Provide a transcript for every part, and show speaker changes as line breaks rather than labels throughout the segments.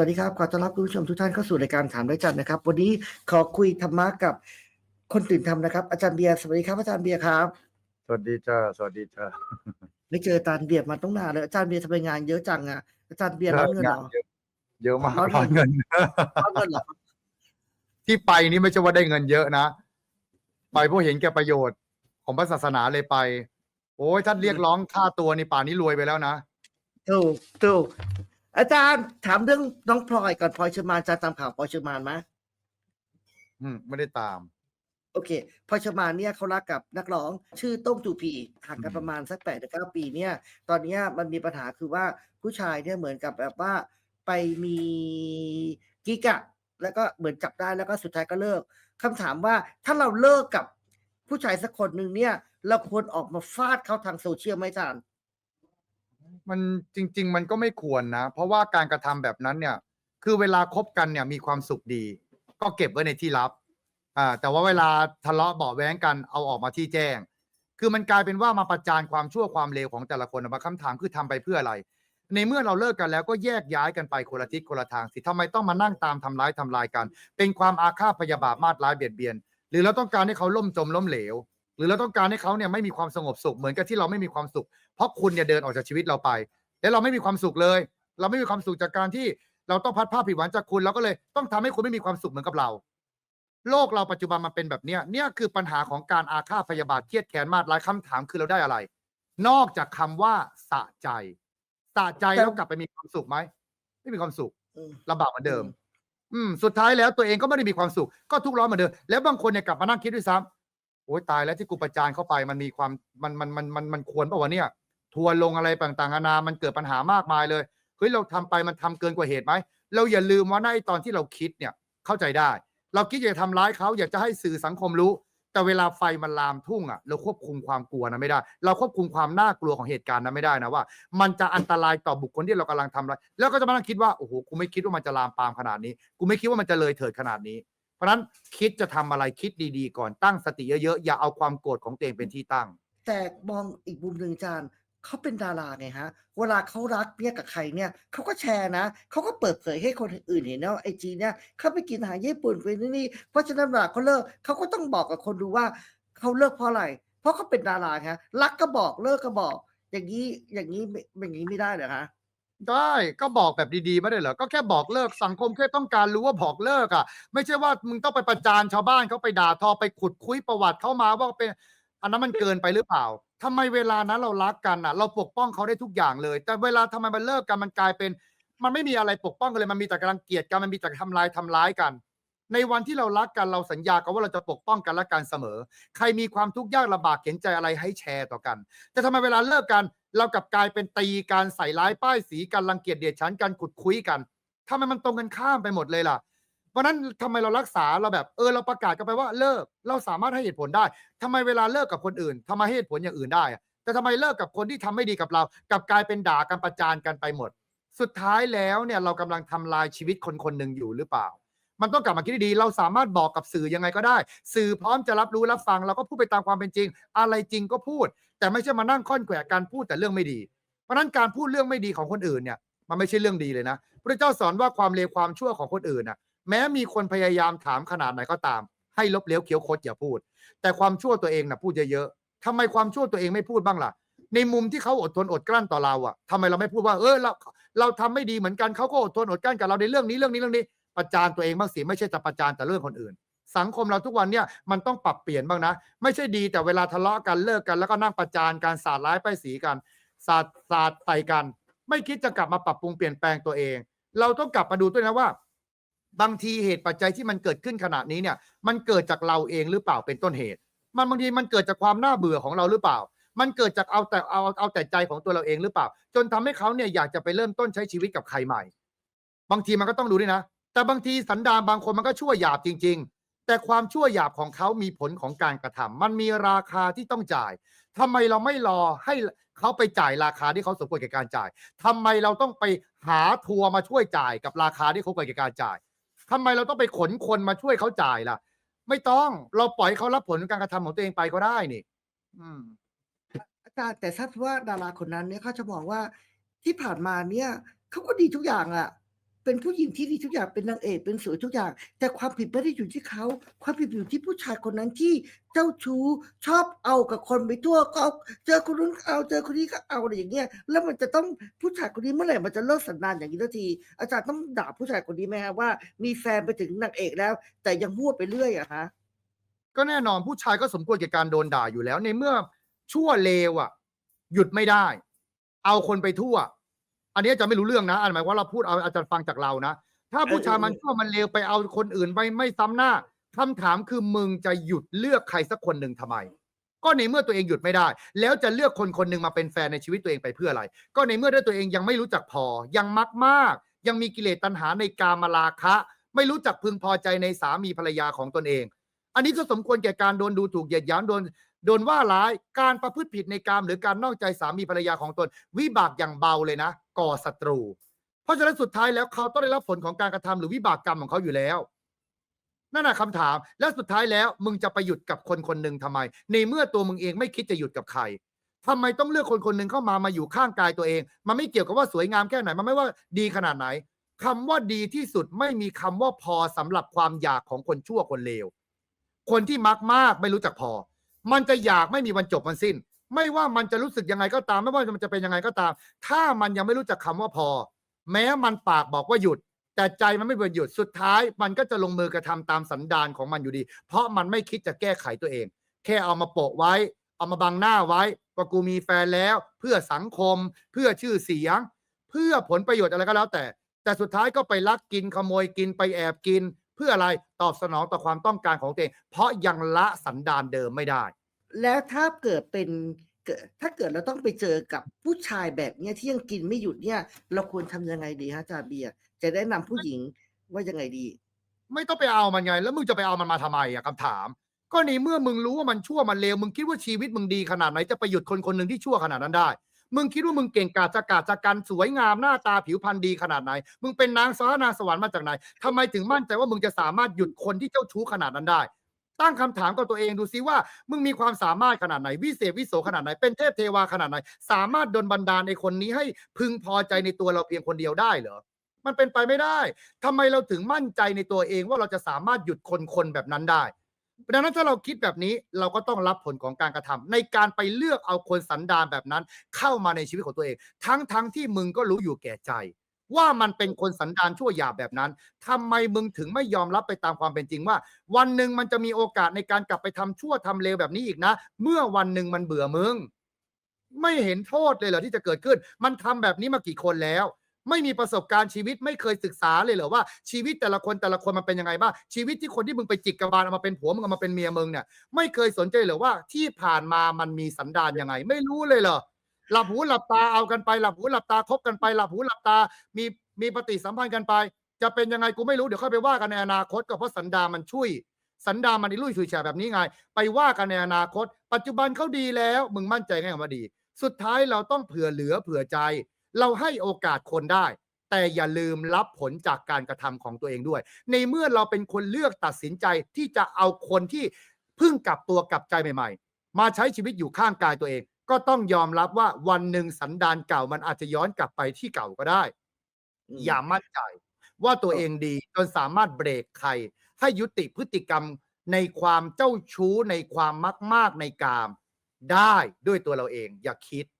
วัสดีครับขอต้อนรับคุณผู้ชมทุกท่านเข้าสู่รายการถามด้วยจันทร์นะครับ วันนี้ขอคุยธรรมะกับคนตื่นทำนะครับ อาจารย์เบียร์สวัสดีครับอาจารย์เบียร์ครับ
สวัสดีจ้าสวัสดีจ้า
ไม่เจออาจารย์เบียร์มาต้องนานเลยอาจารย์เบียร์ทำไมงานเยอะจังอะอาจารย์เบียร์ร้อนเงินเหรอ
เยอะเยอะมาก
ร้อนเงิน
ร้อนเงิน
ร้อนเงินเหรอ
ที่ไปนี่ไม่ใช่ว่าได้เงินเยอะนะไปเพราะเห็นแก่ประโยชน์ของพระศาสนาเลยไป โอ้ยท่านเรียกร้องค่าตัวนี่ป่านนี้รวยไปแล้วนะ
ถูกถูก อาจารย์ถามเรื่องน้องพลอยก่อนพลอยเชอร์มานอาจารย์ตามข่าวพลอยเชอร์มานไหม
อืมไม่ได้ตาม
โอเคพลอยเชอร์มานเนี่ยเขารักกับนักร้อง ชื่อโต้งจูพีห่างกันประมาณสักแปดถึงเก้าปีเนี่ย ตอนเนี้ยมันมีปัญหาคือว่าผู้ชายเนี่ยเหมือนกับแบบว่าไปมีกิ๊กอะแล้วก็เหมือนจับได้แล้วก็สุดท้ายก็เลิกคำถามว่าถ้าเราเลิกกับผู้ชายสักคนหนึ่งเนี่ย เราควรออกมาฟาดเขาทางโซเชียลไหมอาจารย์
มันจริง ๆ มันก็ไม่ควรนะ เพราะว่าการกระทำแบบนั้นเนี่ย คือเวลาคบกันเนี่ยมีความสุขดี ก็เก็บไว้ในที่ลับอ่าแต่ว่าเวลาทะเลาะเบาแว้งกันเอาออกมาที่แจ้ง คือมันกลายเป็นว่ามาประจานความชั่วความเลวของแต่ละคนมาคำถามคือทำไปเพื่ออะไร ในเมื่อเราเลิกกันแล้วก็แยกย้ายกันไปคนละทิศคนละทางสิทำไมต้องมานั่งตามทำร้ายทำลายกัน เป็นความอาฆาตพยาบาทมาดร้ายเบียดเบียน หรือเราต้องการให้เขาล่มจมล้มเหลว หรือเราต้องการให้เขาเนี่ยไม่มีความสงบสุขเหมือนกับที่เราไม่มีความสุขเพราะคุณเนี่ยเดินออกจากชีวิตเราไป แล้วเราไม่มีความสุขเลย เราไม่มีความสุขจากการที่เราต้องพัดภาพผิดหวังจากคุณเราก็เลยต้องทำให้คุณไม่มีความสุขเหมือนกับเรา โลกเราปัจจุบันมันเป็นแบบเนี้ยเนี่ยคือปัญหาของการอาฆาตพยาบาทเครียดแค้นมาดร้ายคำถามคือเราได้อะไร นอกจากคำว่าสะใจสะใจแล้วกลับไปมีความสุขไหมไม่มีความสุข
อืม
ลำบากเหมือนเดิม อืม สุดท้ายแล้วตัวเองก็ไม่ได้มีความสุข ก็ทุกข์ร้อนเหมือนเดิม แล้วบางคนเนี่ยกลับมานั่งคิดด้วยซ้ำโอ้ยตายแล้วที่กูประจานเข้าไปมันมีความมันมันมันมันมันควรป่าวะเนี่ย ทัวร์ลงอะไรต่างๆนานามันเกิดปัญหามากมายเลยเฮ้ยเราทำไปมันทำเกินกว่าเหตุไหมเราอย่าลืมว่าในตอนที่เราคิดเนี่ยเข้าใจได้ เราคิดอยากจะทำร้ายเขาอยากจะให้สื่อสังคมรู้ แต่เวลาไฟมันลามทุ่งอะเราควบคุมความกลัวนะไม่ได้ เราควบคุมความน่ากลัวของเหตุการณ์นั้นไม่ได้นะว่า มันจะอันตรายต่อบุคคลที่เรากำลังทำร้ายแล้วก็จะมานั่งคิดว่าโอ้โหกูไม่คิดว่ามันจะลามปามขนาดนี้ กูไม่คิดว่ามันจะเลยเถิดขนาดนี้ เพราะนั้นคิดจะทำอะไรคิดดีๆ ก่อนตั้งสติเยอะๆอย่าเอาความโกรธของตัวเองเป็นที่ตั้ง
แต่มองอีกมุมหนึ่งอาจารย์ เขาเป็นดาราไงฮะ เวลาเขารักเนี่ยกับใครเนี่ยเขาก็แชร์นะเขาก็เปิดเผยให้คนอื่นเห็นนะไอจีเนี่ยเขาไปกินอาหารญี่ปุ่นไปนี่นี่เพราะฉะนั้นเวลาเขาเลิกเขาก็ต้องบอกกับคนดูว่าเขาเลิกเพราะอะไร เพราะเขาเป็นดาราฮะรักก็บอกเลิกก็บอก อย่างนี้อย่างนี้ไม่อย่างนี้ไม่ได้เหรอฮะ
ได้ก็บอกแบบดีๆไม่ได้เหรอก็แค่บอกเลิกสังคมแค่ต้องการรู้ว่าบอกเลิกอะ ไม่ใช่ว่ามึงต้องไปประจานชาวบ้านเขาไปด่าทอไปขุดคุยประวัติเขามาว่าเป็นอันนั้นมันเกินไปหรือเปล่า ทำไมเวลานั้นเรารักกันอะ เราปกป้องเขาได้ทุกอย่างเลย แต่เวลาทำไมมันเลิกกันมันกลายเป็น มันไม่มีอะไรปกป้องกันเลยมันมีแต่กำลังเกลียดกันมันมีแต่ทำลายทำร้ายกัน ในวันที่เรารักกันเราสัญญากันว่าเราจะปกป้องกันและกันเสมอ ใครมีความทุกข์ยากลำบากเข็นใจอะไรให้แชร์ต่อกัน แต่ทำไมเวลาเลิกกัน เรากลับกลายเป็นตีการใส่ร้ายป้ายสีกันรังเกียจเดียดฉันกันขุดคุยกันทำไมมันตรงกันข้ามไปหมดเลยล่ะ เพราะนั้นทำไมเรารักษาเราแบบเออเราประกาศกันไปว่าเลิกเราสามารถให้เหตุผลได้ทำไมเวลาเลิกกับคนอื่นทำไมให้เหตุผลอย่างอื่นได้อะแต่ทำไมเลิกกับคนที่ทำไม่ดีกับเรากลับกลายเป็นด่ากันประจานกันไปหมด สุดท้ายแล้วเนี่ยเรากำลังทำลายชีวิตคนคนหนึ่งอยู่หรือเปล่า มันต้องกลับมาคิดดีๆเราสามารถบอกกับสื่อยังไงก็ได้ สื่อพร้อมจะรับรู้รับฟังเราก็พูดไปตามความเป็นจริง อะไรจริงก็พูด แต่ไม่ใช่มานั่งค่อนแขวะการพูดแต่เรื่องไม่ดี เพราะฉะนั้นการพูดเรื่องไม่ดีของคนอื่นเนี่ยมันไม่ใช่เรื่องดีเลยนะพระเจ้าสอนว่าความเลวความชั่วของคนอื่นน่ะ แม้มีคนพยายามถามขนาดไหนก็ตาม ให้ลบเลี้ยวเคี้ยวคดอย่าพูด แต่ความชั่วตัวเองน่ะพูดเยอะๆทำไมความชั่วตัวเองไม่พูดบ้างล่ะ ในมุมที่เขาอดทนอดกลั้นต่อเราอะทำไมเราไม่พูดว่า เออเราเราทำไม่ดีเหมือนกันเขาก็อดทนอดกลั้นกับเราในเรื่องนี้เรื่องนี้เรื่องนี้ ประจานตัวเองบ้างสิไม่ใช่จะประจานแต่เรื่องคนอื่น สังคมเราทุกวันเนี่ยมันต้องปรับเปลี่ยนบ้างนะ ไม่ใช่ดีแต่เวลาทะเลาะกันเลิกกัน แล้วก็นั่งประจานการสาดร้ายป้ายสีกันสาดสาดใส่กัน ไม่คิดจะกลับมาปรับปรุงเปลี่ยนแปลงตัวเอง เราต้องกลับมาดูด้วยนะว่า บางทีเหตุปัจจัยที่มันเกิดขึ้นขณะนี้เนี่ย มันเกิดจากเราเองหรือเปล่าเป็นต้นเหตุ มันบางทีมันเกิดจากความน่าเบื่อของเราหรือเปล่า มันเกิดจากเอาแต่เอาเอาแต่ใจของตัวเราเองหรือเปล่า จนทำให้เขาเนี่ยอยากจะไปเริ่มต้นใช้ชีวิตกับใครใหม่ บางทีมันก็ต้องดูด้วยนะ แต่บางทีสันดานบางคนมันก็ชั่วหยาบจริง ๆ แต่ความชั่วหยาบของเขามีผลของการกระทำมันมีราคาที่ต้องจ่ายทำไมเราไม่รอให้เขาไปจ่ายราคาที่เขาสมควรแก่การจ่ายทำไมเราต้องไปหาทัวร์มาช่วยจ่ายกับราคาที่เขาควรแก่การจ่าย ทำไมเราต้องไปขนคนมาช่วยเขาจ่ายล่ะ ไม่ต้องเราปล่อยเขารับผลการกระทำของตัวเองไปก็ได้นี่ อืม
อาจารย์แต่ถ้าว่าดาราคนนั้นเนี่ยเขาจะบอกว่าที่ผ่านมาเนี่ยเขาก็ดีทุกอย่างอะ เป็นผู้หญิงที่ดีทุกอย่างเป็นนางเอกเป็นสวยทุกอย่าง แต่ความผิดไม่ได้อยู่ที่เขา ความผิดอยู่ที่ผู้ชายคนนั้นที่เจ้าชู้ชอบเอากับคนไปทั่วก็เอาเจอคนนู้นก็เอาเจอคนนี้ก็เอาอะไรอย่างเงี้ยแล้วมันจะต้องผู้ชายคนนี้เมื่อไหร่มันจะเลิกสันดานอย่างนี้สักที อาจารย์ต้องด่าผู้ชายคนนี้ไหมฮะว่า มีแฟนไปถึงนางเอกแล้ว แต่ยังพูดไปเรื่อยอะฮะ
ก็แน่นอนผู้ชายก็สมควรแก่การโดนด่าอยู่แล้ว ในเมื่อชั่วเลวอะหยุดไม่ได้ เอาคนไปทั่ว อันนี้อาจารย์ไม่รู้เรื่องนะอันหมายว่าเราพูดเอาอาจารย์ฟังจากเรานะถ้าผู้ชายมันชั่วมันเลวไปเอาคนอื่นไปไม่ซ้ำหน้าคำถามคือมึงจะหยุดเลือกใครสักคนหนึ่งทำไม ก็ในเมื่อตัวเองหยุดไม่ได้ แล้วจะเลือกคนคนหนึ่งมาเป็นแฟนในชีวิตตัวเองไปเพื่ออะไร ก็ในเมื่อด้วยตัวเองยังไม่รู้จักพอยังมักมาก ยังมีกิเลสตัณหาในกามราคะ ไม่รู้จักพึงพอใจในสามีภรรยาของตนเอง อันนี้ก็สมควรแก่การโดนดูถูกเหยียดหยามโดน โดนว่าร้ายการประพฤติผิดในกามหรือการนอกใจสามีภรรยาของตน วิบากอย่างเบาเลยนะ ก่อศัตรู เพราะฉะนั้นสุดท้ายแล้วเขาต้องได้รับผลของการกระทำหรือวิบากกรรมของเขาอยู่แล้วนั่นแหะคำถาม และสุดท้ายแล้วมึงจะไปหยุดกับคนคนหนึ่งทำไม ในเมื่อตัวมึงเองไม่คิดจะหยุดกับใครทำไมต้องเลือกคนคนหนึ่งเข้ามามาอยู่ข้างกายตัวเอง มันไม่เกี่ยวกับว่าสวยงามแค่ไหน มันไม่ว่าดีขนาดไหนคำว่าดีที่สุดไม่มีคำว่าพอสำหรับความอยากของคนชั่วคนเลวคนที่มักมากไม่รู้จักพอ มันจะอยากไม่มีวันจบมันสิ้น ไม่ว่ามันจะรู้สึกยังไงก็ตาม ไม่ว่ามันจะเป็นยังไงก็ตาม ถ้ามันยังไม่รู้จักคำว่าพอ แม้มันปากบอกว่าหยุด แต่ใจมันไม่เบื่อหยุดสุดท้าย มันก็จะลงมือกระทำตามสันดานของมันอยู่ดี เพราะมันไม่คิดจะแก้ไขตัวเอง แค่เอามาโปะไว้ เอามาบังหน้าไว้ว่ากูมีแฟนแล้ว เพื่อสังคม เพื่อชื่อเสียง เพื่อผลประโยชน์อะไรก็แล้วแต่ แต่สุดท้ายก็ไปลักกินขโมยกินไปแอบกิน พื่ออะไรตอบสนองต่อความต้องการของตัวเอง เพราะยังละสันดานเดิมไม่ได้
แล้วถ้าเกิดเป็นเกิดถ้าเกิดเราต้องไปเจอกับผู้ชายแบบเนี้ยที่ยังกินไม่หยุดเนี่ย เราควรทำยังไงดีฮะอาจารย์เบียร์จะแนะนำผู้หญิงว่ายังไงดี
ไม่ต้องไปเอามันไง แล้วมึงจะไปเอามันมาทำไมอะคำถาม ก็ในเมื่อมึงรู้ว่ามันชั่วมันเลวมึงคิดว่าชีวิตมึงดีขนาดไหนจะไปหยุดคนคนหนึ่งที่ชั่วขนาดนั้นได้ มึงคิดว่ามึงเก่งกาจจะกาจจะกันสวยงามหน้าตาผิวพรรณดีขนาดไหน มึงเป็นนางฟ้านางสวรรค์มาจากไหนทำไมถึงมั่นใจว่ามึงจะสามารถหยุดคนที่เจ้าชู้ขนาดนั้นได้ ตั้งคำถามกับตัวเองดูซิว่า มึงมีความสามารถขนาดไหน วิเศษวิโสขนาดไหน เป็นเทพเทวาขนาดไหน สามารถดลบันดาลในคนนี้ให้พึงพอใจในตัวเราเพียงคนเดียวได้เหรอมันเป็นไปไม่ได้ทำไมเราถึงมั่นใจในตัวเองว่าเราจะสามารถหยุดคนคนแบบนั้นได้ ดังนั้นถ้าเราคิดแบบนี้เราก็ต้องรับผลของการกระทำในการไปเลือกเอาคนสันดานแบบนั้น เข้ามาในชีวิตของตัวเอง ทั้งทั้งที่มึงก็รู้อยู่แก่ใจ ว่ามันเป็นคนสันดานชั่วหยาบแบบนั้นทำไมมึงถึงไม่ยอมรับไปตามความเป็นจริงว่า วันหนึ่งมันจะมีโอกาสในการกลับไปทำชั่วทำเลวแบบนี้อีกนะ เมื่อวันหนึ่งมันเบื่อมึงไม่เห็นโทษเลยเหรอที่จะเกิดขึ้น มันทำแบบนี้มากี่คนแล้ว ไม่มีประสบการณ์ชีวิตไม่เคยศึกษาเลยเหรอว่าชีวิตแต่ละคนแต่ละคนมันเป็นยังไงบ้างชีวิตที่คนที่มึงไปจิกกระบาลเอามาเป็นผัวมึงเอามาเป็นเมียมึงเนี่ยไม่เคยสนใจเหรอว่าที่ผ่านมามันมีสันดานยังไง ไม่รู้เลยเหรอหลับหูหลับตาเอากันไปหลับหูหลับตาคบกันไปหลับหูหลับตา มีมีปฏิสัมพันธ์กันไป จะเป็นยังไงกูไม่รู้เดี๋ยวค่อยไปว่ากันในอนาคตก็เพราะสันดานมันช่วยสันดานมันอิรุ่ยฉุยแฉแบบนี้ไง ไปว่ากันในอนาคต ปัจจุบันเขาดีแล้ว มึงมั่นใจไงว่าดี สุดท้ายเราต้องเผื่อเหลือเผื่อใจ เราให้โอกาสคนได้ แต่อย่าลืมรับผลจากการกระทำของตัวเองด้วย ในเมื่อเราเป็นคนเลือกตัดสินใจที่จะเอาคนที่เพิ่งกลับตัวกลับใจใหม่ ๆ มาใช้ชีวิตอยู่ข้างกายตัวเอง ก็ต้องยอมรับว่าวันหนึ่งสันดานเก่ามันอาจจะย้อนกลับไปที่เก่าก็ได้
อืม
อย่ามั่นใจว่าตัวเองดีจนสามารถเบรกใคร ให้ยุติพฤติกรรมในความเจ้าชู้ในความมักมากในกาม ได้ด้วยตัวเราเองอย่าคิด
อืม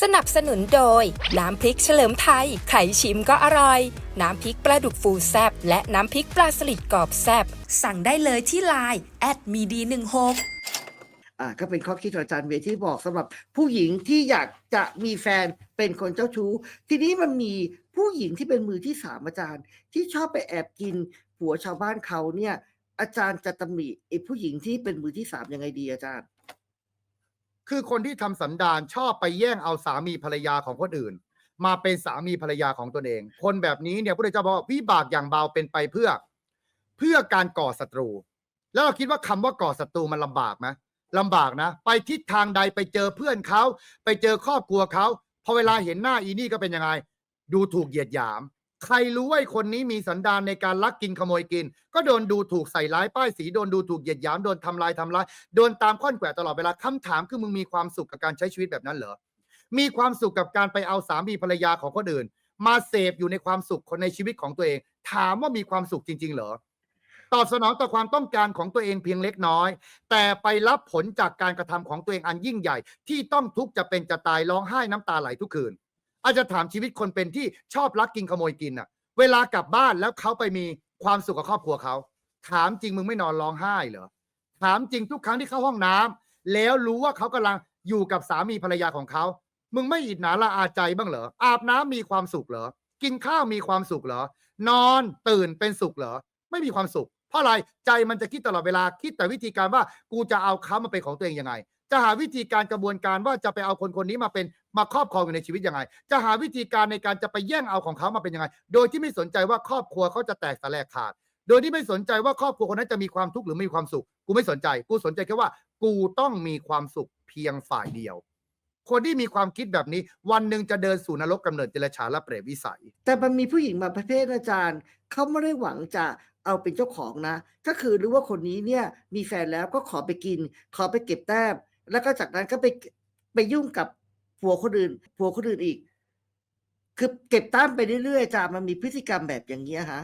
สนับสนุนโดย น้ำพริกเฉลิมไทยใครชิมก็อร่อย น้ำพริกปลาดุกฟูแซบและน้ำพริกปลาสลิดกรอบแซบสั่งได้เลยที่ไลน์แอดมีดีหนึ่งหก
อ่าก็เป็นข้อคิดของอาจารย์เบียร์ที่บอกสำหรับผู้หญิงที่อยากจะมีแฟนเป็นคนเจ้าชู้ ทีนี้มันมีผู้หญิงที่เป็นมือที่สามอาจารย์ ที่ชอบไปแอบกินผัวชาวบ้านเขาเนี่ย อาจารย์จะตำหนิไอ้ผู้หญิงที่เป็นมือที่สามยังไงดีอาจารย์
คือคนที่ทำสันดานชอบไปแย่งเอาสามีภรรยาของคนอื่น มาเป็นสามีภรรยาของตนเอง คนแบบนี้เนี่ยพระเจ้าบอกวิบากอย่างเบาเป็นไปเพื่อ เพื่อการก่อศัตรู แล้วเราคิดว่าคำว่าก่อศัตรูมันลำบากไหมลำบากนะ ไปทิศทางใดไปเจอเพื่อนเขา ไปเจอครอบครัวเขาพอเวลาเห็นหน้าอีนี่ก็เป็นยังไง ดูถูกเหยียดหยาม ใครรู้ว่าคนนี้มีสันดานในการลักกินขโมยกิน ก็โดนดูถูกใส่ร้ายป้ายสีโดนดูถูกเหยียดหยามโดนทำลายทำร้ายโดนตามข้อนแขวตลอดเวลาคำถามคือมึงมีความสุขกับการใช้ชีวิตแบบนั้นเหรอมีความสุขกับการไปเอาสามีภรรยาของคนอื่น มาเสพอยู่ในความสุขคนในชีวิตของตัวเอง ถามว่ามีความสุขจริง ๆ เหรอตอบสนองต่อความต้องการของตัวเองเพียงเล็กน้อย แต่ไปรับผลจากการกระทำของตัวเองอันยิ่งใหญ่ ที่ต้องทุกข์จะเป็นจะตายร้องไห้น้ำตาไหลทุกคืน อาจจะถามชีวิตคนเป็นที่ชอบลักกินขโมยกินอะ เวลากลับบ้านแล้วเขาไปมีความสุขกับครอบครัวเขา ถามจริงมึงไม่นอนร้องไห้เหรอ ถามจริงทุกครั้งที่เข้าห้องน้ำแล้วรู้ว่าเขากำลังอยู่กับสามีภรรยาของเขา มึงไม่อิจฉาละอาใจบ้างเหรอ อาบน้ำมีความสุขเหรอ กินข้าวมีความสุขเหรอ นอนตื่นเป็นสุขเหรอ ไม่มีความสุข เพราะอะไร ใจมันจะคิดตลอดเวลา คิดแต่วิธีการว่ากูจะเอาเขามาเป็นของตัวเองยังไง จะหาวิธีการกระบวนการว่าจะไปเอาคนคนนี้มาเป็น มาครอบครองอยู่ในชีวิตยังไง จะหาวิธีการในการจะไปแย่งเอาของเขามาเป็นยังไง โดยที่ไม่สนใจว่าครอบครัวเขาจะแตกสลายขาด โดยที่ไม่สนใจว่าครอบครัวคนนั้นจะมีความทุกข์หรือไม่มีความสุข กูไม่สนใจ กูสนใจแค่ว่า กูต้องมีความสุขเพียงฝ่ายเดียว คนที่มีความคิดแบบนี้ วันหนึ่งจะเดินสู่นรกกำเนิดเจรชาและเปรตวิสัย
แต่มันมีผู้หญิงบางประเภทอาจารย์ เขาไม่ได้หวังจะเอาเป็นเจ้าของนะ ก็คือรู้ว่าคนนี้เนี่ยมีแฟนแล้วก็ขอไปกิน ขอไปเก็บแต้ม แล้วก็จากนั้นก็ไปไปยุ่งกับ ผัวคนอื่นผัวคนอื่นอีก คือเก็บแต้มไปเรื่อยๆอาจารย์มันมีพฤติกรรมแบบอย่างเงี้ยฮะ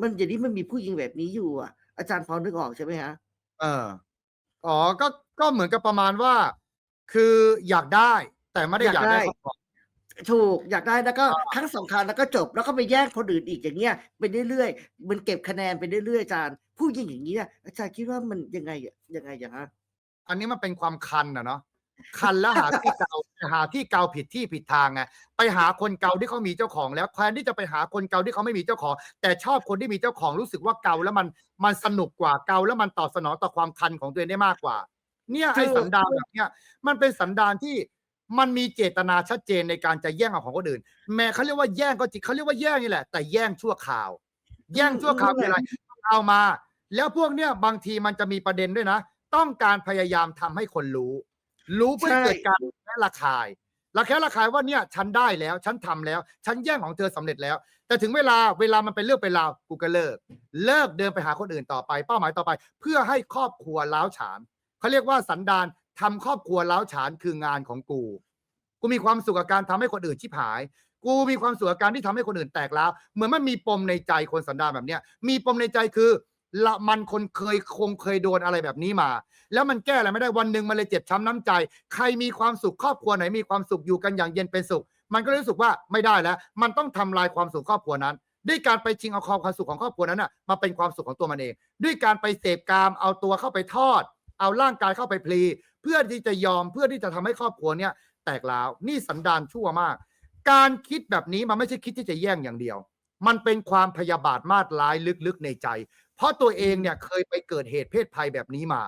มันอย่างนี้มันมีผู้หญิงแบบนี้อยู่อะ อาจารย์พอนึกออกใช่ไหมฮะ
เอออ๋อก็ก็เหมือนกับประมาณว่า คืออยากได้ แต่ไม่ได้อยากก
อายได้
ได้ครอบครอง
ถูกอยากได้แล้วก็
อ่า
ครั้งสองครั้งแล้วก็จบแล้วก็ไปแย่งคนอื่นอีกอย่างเงี้ยไปเรื่อยๆมันเก็บคะแนนไปเรื่อยๆอาจารย์ ผู้หญิงอย่างเงี้ยอาจารย์คิดว่ามันยังไงอะยังไงอย่างฮะ
อันนี้มันเป็นความคันอะเนาะ คันแล้วหาที่เกาหาที่เกาผิดที่ผิดทางไงไปหาคนเกาที่เขามีเจ้าของ แล้วแทนที่จะไปหาคนเกาที่เขาไม่มีเจ้าของ แต่ชอบคนที่มีเจ้าของรู้สึกว่าเกาแล้วมันมันสนุกกว่าเกาแล้วมันตอบสนองต่อความคันของตัวเองได้มากกว่า เนี่ยไอ้สันดานแบบเนี้ยมันเป็นสันดานที่มันมีเจตนาชัดเจนในการจะแย่งเอาของคนอื่น แม้เขาเรียกว่าแย่งก็จริงเขาเรียกว่าแย่งนี่แหละ แต่แย่งชั่วคราว แย่งชั่วคราวคืออะไร เอามา แล้วพวกเนี้ยบางทีมันจะมีประเด็นด้วยนะ ต้องการพยายามทำให้คนรู้ รู้เพื่อ
ใช่
เกิดการแค่ระคายระแคะระคายว่าเนี่ยฉันได้แล้วฉันทำแล้ว ฉันแย่งของเธอสำเร็จแล้ว แต่ถึงเวลาเวลามันเป็นเรื่องเป็นราวกูก็เลิก เลิกเดินไปหาคนอื่นต่อไปเป้าหมายต่อไป เพื่อให้ครอบครัวล้าวฉานเขาเรียกว่าสันดานทำครอบครัวล้าวฉานคืองานของกู กูมีความสุขกับการทำให้คนอื่นชิบหาย กูมีความสุขกับการที่ทำให้คนอื่นแตกแล้วเหมือนมันมีปมในใจคนสันดานแบบเนี้ยมีปมในใจคือ ละมันคนเคยคงเคยโดนอะไรแบบนี้มา แล้วมันแก้อะไรไม่ได้วันหนึ่งมันเลยเจ็บช้ำน้ำใจ ใครมีความสุขครอบครัวไหนมีความสุขอยู่กันอย่างเย็นเป็นสุข มันก็รู้สึกว่าไม่ได้แล้ว มันต้องทำลายความสุขครอบครัวนั้น ด้วยการไปชิงเอาความสุขของครอบครัวนั้นน่ะมาเป็นความสุขของตัวมันเอง ด้วยการไปเสพกามเอาตัวเข้าไปทอด เอาร่างกายเข้าไปพลี เพื่อที่จะยอมเพื่อที่จะทำให้ครอบครัวเนี้ยแตกร้าวนี่สันดานชั่วมาก การคิดแบบนี้มันไม่ใช่คิดที่จะแย่งอย่างเดียว มันเป็นความพยาบาทมาดร้ายลึกๆในใจ ราะตัวเองเนี่ยเคยไปเกิดเหตุเพศภัยแบบนี้มา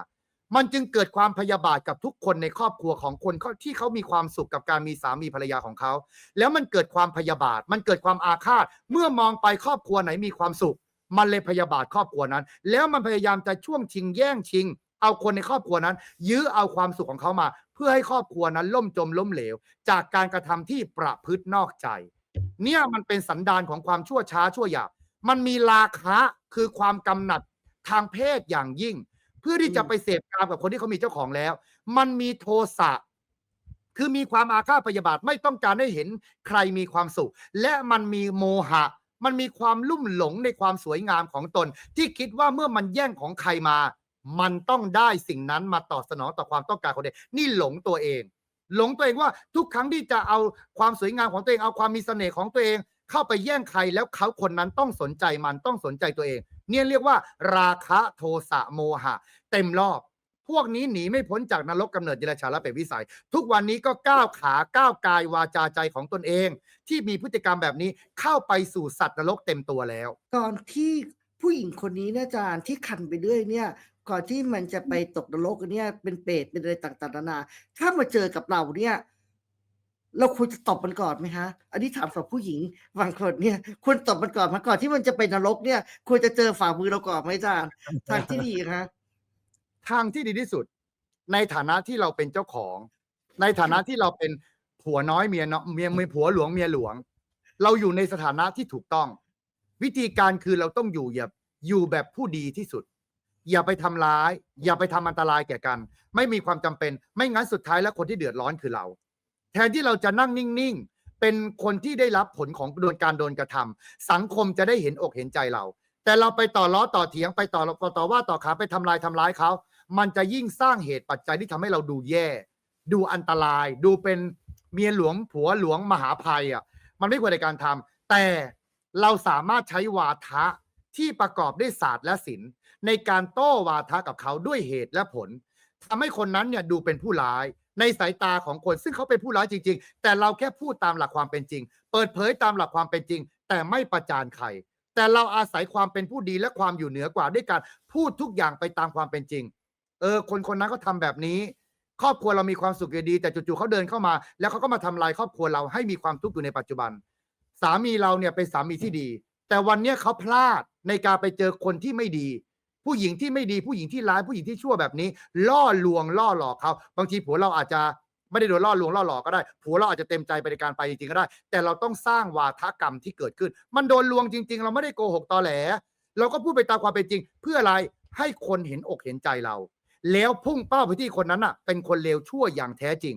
มันจึงเกิดความพยาบาทกับทุกคนในครอบครัวของคนที่เขามีความสุขกับการมีสามีภรรยาของเขา แล้วมันเกิดความพยาบาท มันเกิดความอาฆาต เมื่อมองไปครอบครัวไหนมีความสุข มันเลยพยาบาทครอบครัวนั้น แล้วมันพยายามจะช่วงชิงแย่งชิง เอาคนในครอบครัวนั้น ยื้อเอาความสุขของเขามา เพื่อให้ครอบครัวนั้นล่มจมล้มเหลว จากการกระทำที่ประพฤตินอกใจ เนี่ยมันเป็นสันดานของความชั่วช้าชั่วหยาบมันมีราคะ คือความกำหนัดทางเพศอย่างยิ่ง เพื่อที่จะไปเสพกามกับคนที่เขามีเจ้าของแล้ว มันมีโทสะคือมีความอาฆาตพยาบาทไม่ต้องการให้เห็นใครมีความสุข และมันมีโมหะ มันมีความลุ่มหลงในความสวยงามของตน ที่คิดว่าเมื่อมันแย่งของใครมา มันต้องได้สิ่งนั้นมาตอบสนองต่อความต้องการของเด็กนี่หลงตัวเอง หลงตัวเองว่าทุกครั้งที่จะเอาความสวยงามของตัวเองเอาความมีเสน่ห์ของตัวเอง เข้าไปแย่งใครแล้วเขาคนนั้นต้องสนใจมันต้องสนใจตัวเอง เนี่ยเรียกว่า ราคะโทสะโมหะ เต็มรอบ พวกนี้หนีไม่พ้นจากนรกกำเนิดเดรัจฉานและเปรตวิสัย ทุกวันนี้ก็ก้าวขาก้าวกายวาจาใจของตนเอง ที่มีพฤติกรรมแบบนี้เข้าไปสู่สัตว์นรกเต็มตัวแล้ว
ก่อนที่ผู้หญิงคนนี้เนี่ยอาจารย์ที่คันไปเรื่อยเนี่ยก่อนที่มันจะไปตกนรกเนี่ยเป็นเปรตเป็นอะไรต่างๆนานาถ้ามาเจอกับเราเนี่ย เราควรจะตบมันก่อนไหมฮะอันนี้ถามสำหรับผู้หญิงบางคนเนี่ยควรตบมันก่อนมาก่อนที่มันจะไปนรกเนี่ย ควรจะเจอฝ่ามือเราก่อนไหมอาจารย์ทางที่ดีฮะ
ทางที่ดีที่สุด ในฐานะที่เราเป็นเจ้าของ ในฐานะที่เราเป็นผัวน้อยเมียน้อยเมียเมียผัวหลวงเมียหลวง เราอยู่ในสถานะที่ถูกต้อง วิธีการคือเราต้องอยู่อย่าอยู่แบบผู้ดีที่สุด อย่าไปทำร้าย อย่าไปทำอันตรายแก่กัน ไม่มีความจำเป็น ไม่งั้นสุดท้ายแล้วคนที่เดือดร้อนคือเรา แทนที่เราจะนั่งนิ่ง ๆ เป็นคนที่ได้รับผลของโดนการโดนกระทำสังคมจะได้เห็นอกเห็นใจเรา แต่เราไปต่อล้อต่อเถียงไปต่อต่อต่อว่าต่อขาไปทำลายทำร้ายเขา มันจะยิ่งสร้างเหตุปัจจัยที่ทำให้เราดูแย่ ดูอันตราย ดูเป็นเมียหลวงผัวหลวงมหาภัยอะ มันไม่ควรในการทำแต่เราสามารถใช้วาทะที่ประกอบด้วยศาสตร์และศิลป์ ในการโต้วาทะกับเขาด้วยเหตุและผลทำให้คนนั้นเนี่ยดูเป็นผู้ร้าย ในสายตาของคนซึ่งเขาเป็นผู้ร้ายจริง ๆ แต่เราแค่พูดตามหลักความเป็นจริง เปิดเผยตามหลักความเป็นจริง แต่ไม่ประจานใครแต่เราอาศัยความเป็นผู้ดีและความอยู่เหนือกว่าด้วยการพูดทุกอย่างไปตามความเป็นจริง เออ คนคนนั้นเขาทำแบบนี้ ครอบครัวเรามีความสุขอยู่ดี แต่จู่ๆเขาเดินเข้ามา แล้วเขาก็มาทำลายครอบครัวเราให้มีความทุกข์อยู่ในปัจจุบัน สามีเราเนี่ยเป็นสามีที่ดี แต่วันนี้เขาพลาดในการไปเจอคนที่ไม่ดี ผู้หญิงที่ไม่ดีผู้หญิงที่ร้ายผู้หญิงที่ชั่วแบบนี้ ล่อลวงล่อหลอกเขาบางทีผัวเราอาจจะไม่ได้โดนล่อลวงล่อหลอกก็ได้ ผัวเราอาจจะเต็มใจไปในการไปจริงๆก็ได้ แต่เราต้องสร้างวาทกรรมที่เกิดขึ้น มันโดนลวงจริง ๆ เราไม่ได้โกหกตอแหล เราก็พูดไปตามความเป็นจริง เพื่ออะไรให้คนเห็นอกเห็นใจเรา แล้วพุ่งเป้าไปที่คนนั้นอะ เป็นคนเลวชั่วอย่างแท้จริง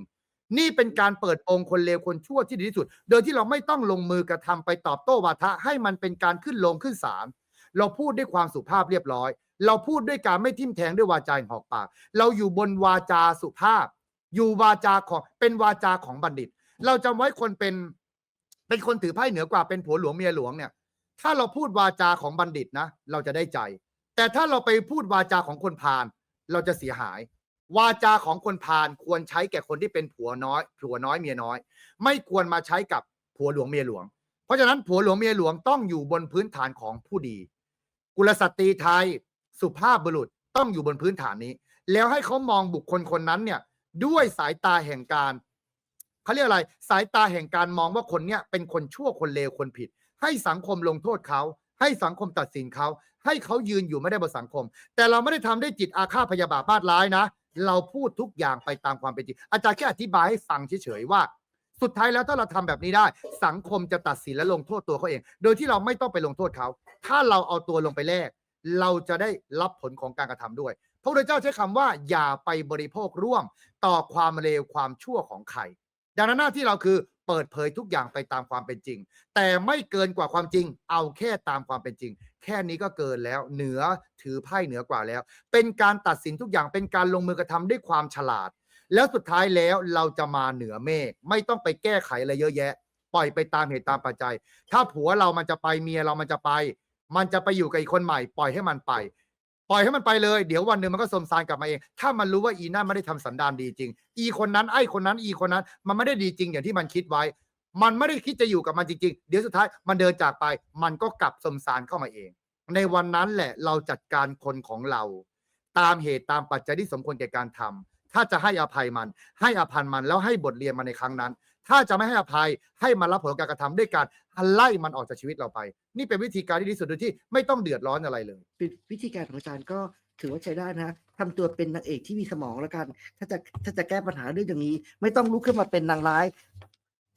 นี่เป็นการเปิดโปงค์คนเลวคนชั่วที่ดีที่สุด โดยที่เราไม่ต้องลงมือกระทำไปตอบโต้วาทะให้มันเป็นการขึ้นลงขึ้นศาล เราพูดด้วยความสุภาพเรียบร้อย เราพูดด้วยการไม่ทิ่มแทงด้วยวาจาหอกปาก เราอยู่บนวาจาสุภาพ อยู่วาจาของเป็นวาจาของบัณฑิต เราจำไว้คนเป็น เป็นคนถือไพ่เหนือกว่าเป็นผัวหลวงเมียหลวงเนี่ย ถ้าเราพูดวาจาของบัณฑิตนะ เราจะได้ใจ แต่ถ้าเราไปพูดวาจาของคนพาลเราจะเสียหาย วาจาของคนพาลควรใช้แก่คนที่เป็นผัวน้อยผัวน้อยเมียน้อย ไม่ควรมาใช้กับผัวหลวงเมียหลวง เพราะฉะนั้นผัวหลวงเมียหลวงต้องอยู่บนพื้นฐานของผู้ดี กุลสตรีไทย สุภาพบุรุษต้องอยู่บนพื้นฐานนี้ แล้วให้เขามองบุคคลคนนั้นเนี่ย ด้วยสายตาแห่งการเขาเรียกอะไร สายตาแห่งการมองว่าคนเนี้ยเป็นคนชั่วคนเลวคนผิด ให้สังคมลงโทษเขาให้สังคมตัดสินเขา ให้เขายืนอยู่ไม่ได้บนสังคม แต่เราไม่ได้ทำด้จิตอาฆาตพยาบาทบาดร้ายนะ เราพูดทุกอย่างไปตามความเป็นจริงอาจารย์แค่อธิบายให้ฟังเฉยๆว่า สุดท้ายแล้วถ้าเราทำแบบนี้ได้ สังคมจะตัดสินและลงโทษตัวเขาเอง โดยที่เราไม่ต้องไปลงโทษเขา ถ้าเราเอาตัวลงไปแลกเราจะได้รับผลของการกระทำด้วย พระพุทธเจ้าใช้คำว่าอย่าไปบริโภคร่วมต่อความเลวความชั่วของใครดังนั้นหน้าที่เราคือเปิดเผยทุกอย่างไปตามความเป็นจริง แต่ไม่เกินกว่าความจริง เอาแค่ตามความเป็นจริง แค่นี้ก็เกินแล้วเหนือถือไพ่เหนือกว่าแล้ว เป็นการตัดสินทุกอย่างเป็นการลงมือกระทำด้วยความฉลาด แล้วสุดท้ายแล้วเราจะมาเหนือเมฆไม่ต้องไปแก้ไขอะไรเยอะแยะ ปล่อยไปตามเหตุตามปัจจัย ถ้าผัวเรามันจะไปเมียเรามันจะไป มันจะไปอยู่กับอีกคนใหม่ ปล่อยให้มันไป ปล่อยให้มันไปเลย เดี๋ยววันหนึ่งมันก็สมสารกลับมาเอง ถ้ามันรู้ว่าอีนั่นไม่ได้ทำสันดานดีจริง อีคนนั้นไอ้คนนั้นอีคนนั้น มันไม่ได้ดีจริงอย่างที่มันคิดไว้ มันไม่ได้คิดจะอยู่กับมันจริงๆ เดี๋ยวสุดท้ายมันเดินจากไป มันก็กลับสมสารเข้ามาเอง ในวันนั้นแหละเราจัดการคนของเรา ตามเหตุตามปัจจัยที่สมควรแก่การทำ ถ้าจะให้อภัยมัน ให้อภัยมันแล้วให้บทเรียนมาในครั้งนั้น ถ้าจะไม่ให้อภัยให้มันรับผลการกระทำด้วยการไล่มันออกจากชีวิตเราไป นี่เป็นวิธีการที่ดีสุดโดยที่ไม่ต้องเดือดร้อนอะไรเลย
เป็นวิธีการของอาจารย์ก็ถือว่าใช้ได้นะทำตัวเป็นนางเอกที่มีสมองแล้วกัน ถ้าจะถ้าจะแก้ปัญหาเรื่องอย่างนี้ ไม่ต้องลุกขึ้นมาเป็นนางร้าย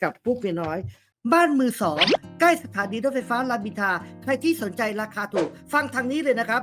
กับพวกเมียน้อย บ้านมือสอง ใกล้สถานีรถไฟฟ้ารามอินทราใครที่สนใจราคาถูก ฟังทางนี้เลยนะครับ